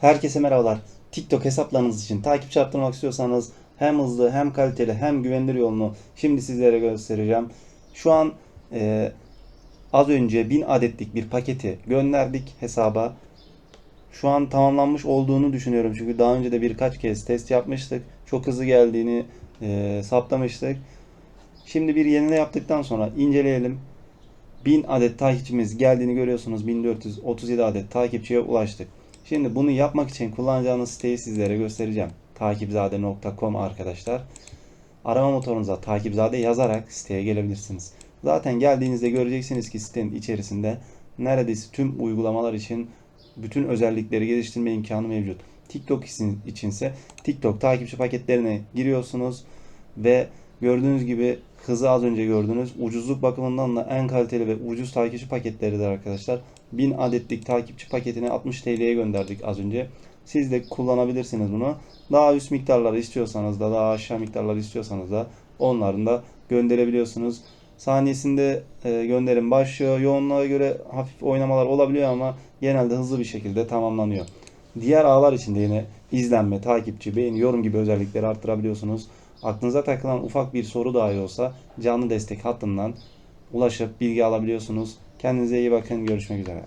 Herkese merhabalar. TikTok hesaplarınız için takipçi arttırmak istiyorsanız hem hızlı hem kaliteli hem güvenilir yolunu şimdi sizlere göstereceğim. Şu an e, az önce 1000 adetlik bir paketi gönderdik hesaba. Şu an tamamlanmış olduğunu düşünüyorum çünkü daha önce de birkaç kez test yapmıştık. Çok hızlı geldiğini e, saptamıştık. Şimdi bir yenile yaptıktan sonra inceleyelim. 1000 adet takipçimiz geldiğini görüyorsunuz. 1437 adet takipçiye ulaştık. Şimdi bunu yapmak için kullanacağınız siteyi sizlere göstereceğim. Takipzade.com arkadaşlar. Arama motorunuza takipzade yazarak siteye gelebilirsiniz. Zaten geldiğinizde göreceksiniz ki sitenin içerisinde neredeyse tüm uygulamalar için bütün özellikleri geliştirme imkanı mevcut. TikTok için- içinse TikTok takipçi paketlerine giriyorsunuz ve gördüğünüz gibi hızı az önce gördünüz. Ucuzluk bakımından da en kaliteli ve ucuz takipçi paketleridir arkadaşlar. 1000 adetlik takipçi paketini 60 TL'ye gönderdik az önce. Siz de kullanabilirsiniz bunu. Daha üst miktarları istiyorsanız da daha aşağı miktarları istiyorsanız da onların da gönderebiliyorsunuz. Saniyesinde e, gönderim başlıyor. Yoğunluğa göre hafif oynamalar olabiliyor ama genelde hızlı bir şekilde tamamlanıyor. Diğer ağlar için de yine izlenme, takipçi, beğeni, yorum gibi özellikleri arttırabiliyorsunuz. Aklınıza takılan ufak bir soru dahi olsa canlı destek hattından ulaşıp bilgi alabiliyorsunuz. Kendinize iyi bakın. Görüşmek üzere.